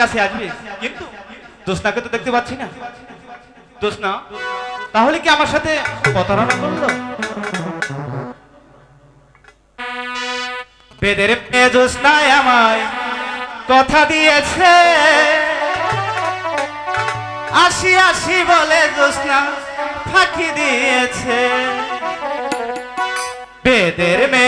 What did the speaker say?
কাছে আসবে? কিন্তু দোষনাকে তো দেখতে পাচ্ছি না। দোষনা তাহলে কি আমার সাথে প্রতারণা করল? বেদের মেয়ে জোস্নায় আমায় কথা দিয়েছে। আসি আসি বলে জোসনা ফাঁকি দিয়েছে। বেদের মেয়ে